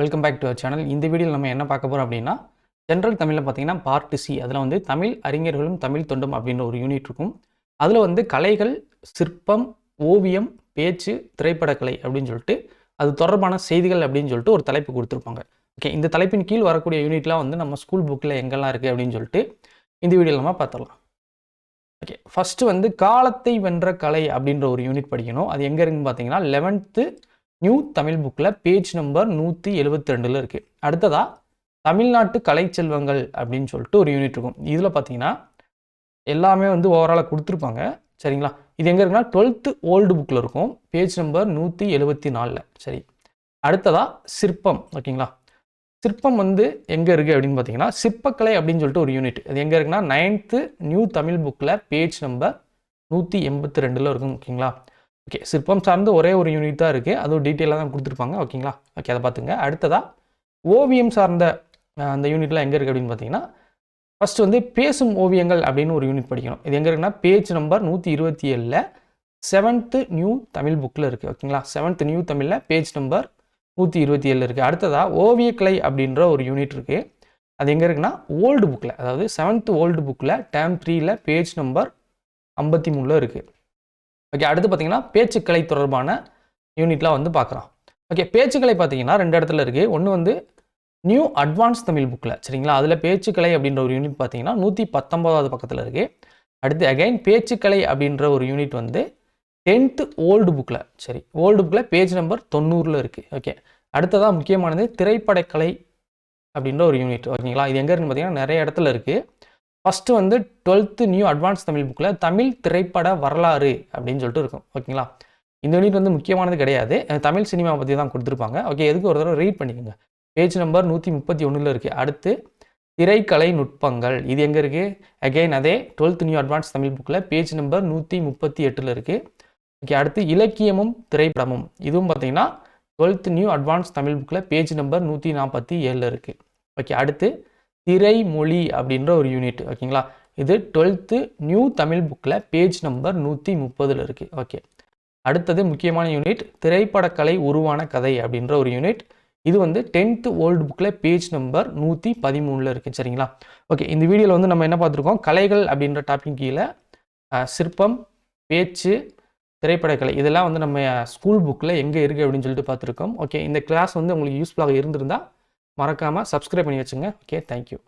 Welcome back to our channel இந்த வீடியோவில் நம்ம என்ன பார்க்க போகிறோம் அப்படின்னா ஜென்ரல் தமிழில் பார்த்தீங்கன்னா பார்ட் சி அதில் வந்து தமிழ் அறிஞர்களும் தமிழ் தொண்டும் அப்படின்ற ஒரு யூனிட் இருக்கும். அதில் வந்து கலைகள் சிற்பம் ஓவியம் பேச்சு திரைப்படக்கலை அப்படின்னு சொல்லிட்டு அது தொடர்பான செய்திகள் அப்படின்னு சொல்லிட்டு ஒரு தலைப்பு கொடுத்துருப்பாங்க. ஓகே இந்த தலைப்பின் கீழ் வரக்கூடிய யூனிட்லாம் வந்து நம்ம ஸ்கூல் புக்கில் எங்கெல்லாம் இருக்குது அப்படின்னு சொல்லிட்டு இந்த வீடியோவில் நம்ம பார்த்துடலாம். ஓகே ஃபஸ்ட்டு வந்து காலத்தை வென்ற கலை அப்படின்ற ஒரு யூனிட் படிக்கணும். அது எங்கே இருக்குன்னு பார்த்தீங்கன்னா லெவன்த்து நியூ தமிழ் புக்கில் பேஜ் நம்பர் நூற்றி எழுபத்தி ரெண்டில் இருக்குது அடுத்ததாக தமிழ்நாட்டு கலை செல்வங்கள் அப்படின்னு சொல்லிட்டு ஒரு யூனிட் இருக்கும். இதில் பார்த்தீங்கன்னா எல்லாமே வந்து ஓவராலாக கொடுத்துருப்பாங்க. சரிங்களா? இது எங்கே இருக்குன்னா டுவெல்த்து ஓல்டு புக்கில் இருக்கும். பேஜ் நம்பர் நூற்றி எழுபத்தி நாலில். சரி. அடுத்ததாக சிற்பம். ஓகேங்களா? சிற்பம் வந்து எங்கே இருக்குது அப்படின்னு பார்த்தீங்கன்னா சிற்பக்கலை அப்படின்னு சொல்லிட்டு ஒரு யூனிட் அது எங்கே இருக்குன்னா நைன்த்து நியூ தமிழ் புக்கில் பேஜ் நம்பர் நூற்றி எண்பத்தி ரெண்டில் இருக்கும். ஓகேங்களா? ஓகே சிற்பம் சார்ந்து ஒரே ஒரு யூனிட் தான் இருக்குது அதுவும் டீட்டெயிலாக தான் கொடுத்துருப்பாங்க. ஓகேங்களா ஓகே அதை பார்த்துங்க. அடுத்ததாக ஓவியம் சார்ந்த அந்த யூனிட்லாம் எங்கே இருக்குது அப்படின்னு பார்த்தீங்கன்னா ஃபஸ்ட்டு வந்து பேசும் ஓவியங்கள் அப்படின்னு ஒரு யூனிட் படிக்கணும். இது எங்கே இருக்குன்னா பேஜ் நம்பர் நூற்றி இருபத்தி ஏழில் செவன்த்து நியூ தமிழ் புக்கில் இருக்குது ஓகேங்களா செவன்த் நியூ தமிழில் பேஜ் நம்பர் நூற்றி இருபத்தி ஏழில் இருக்குது அடுத்ததாக ஓவியக்கலை அப்படின்ற ஒரு யூனிட் இருக்குது அது எங்கே இருக்குன்னா ஓல்டு புக்கில் அதாவது செவன்த் ஓல்டு புக்கில் டேம் த்ரீயில் பேஜ் நம்பர் ஐம்பத்தி மூணில் இருக்குது ஓகே அடுத்து பார்த்தீங்கன்னா பேச்சுக்கலை தொடர்பான யூனிட்லாம் வந்து பார்க்குறோம் ஓகே பேச்சுக்கலை பார்த்தீங்கன்னா ரெண்டு இடத்துல இருக்குது ஒன்று வந்து நியூ அட்வான்ஸ் தமிழ் புக்கில் சரிங்களா? அதில் பேச்சுக்கலை அப்படின்ற ஒரு யூனிட் பார்த்தீங்கன்னா நூற்றி பத்தொம்போதாவது பக்கத்தில் இருக்குது அடுத்து அகைன் பேச்சுக்கலை அப்படின்ற ஒரு யூனிட் வந்து டென்த்து ஓல்டு புக்கில் சரி ஓல்டு புக்கில் பேஜ் நம்பர் தொண்ணூறில் இருக்குது ஓகே அடுத்ததாக முக்கியமானது திரைப்படக்கலை அப்படின்ற ஒரு யூனிட் ஓகேங்களா? இது எங்கே இருக்குன்னு பார்த்தீங்கன்னா நிறைய இடத்துல இருக்குது ஃபஸ்ட்டு வந்து டுவெல்த்து நியூ அட்வான்ஸ் தமிழ் புக்கில் தமிழ் திரைப்பட வரலாறு அப்படின்னு சொல்லிட்டு இருக்கும். ஓகேங்களா இந்த யூனிட் வந்து முக்கியமானது கிடையாது. தமிழ் சினிமா பற்றி தான் கொடுத்துருப்பாங்க. ஓகே எதுக்கு ஒரு தடவை ரீட் பண்ணிக்கோங்க. பேஜ் நம்பர் நூற்றி முப்பத்தி ஒன்றில் இருக்குது அடுத்து திரைக்கலை நுட்பங்கள். இது எங்கே இருக்குது அகைன் அதே டுவெல்த் நியூ அட்வான்ஸ் தமிழ் புக்கில் பேஜ் நம்பர் நூற்றி முப்பத்தி எட்டில் இருக்குது ஓகே அடுத்து இலக்கியமும் திரைப்படமும். இதுவும் பார்த்தீங்கன்னா டுவெல்த் நியூ அட்வான்ஸ் தமிழ் புக்கில் பேஜ் நம்பர் நூற்றி நாற்பத்தி ஏழில் இருக்குது ஓகே அடுத்து திரைமொழி அப்படின்ற ஒரு யூனிட் ஓகேங்களா இது டுவெல்த்து நியூ தமிழ் புக்கில் பேஜ் நம்பர் நூற்றி முப்பதில் இருக்குது ஓகே அடுத்தது முக்கியமான யூனிட் திரைப்படக்கலை உருவான கதை அப்படின்ற ஒரு யூனிட் இது வந்து டென்த்து ஓல்டு புக்கில் பேஜ் நம்பர் நூற்றி பதிமூணில் இருக்குது சரிங்களா? ஓகே இந்த வீடியோவில் வந்து நம்ம என்ன பார்த்துருக்கோம்? கலைகள் அப்படின்ற டாபிக் கீழே சிற்பம் பேச்சு திரைப்படக்கலை இதெல்லாம் வந்து நம்ம ஸ்கூல் புக்கில் எங்கே இருக்குது அப்படின்னு சொல்லிட்டு பார்த்துருக்கோம் ஓகே இந்த கிளாஸ் வந்து உங்களுக்கு யூஸ்ஃபுல்லாக இருந்திருந்தால் மறக்காமல் சப்ஸ்கிரைப் பண்ணி வச்சுங்க. Okay thank you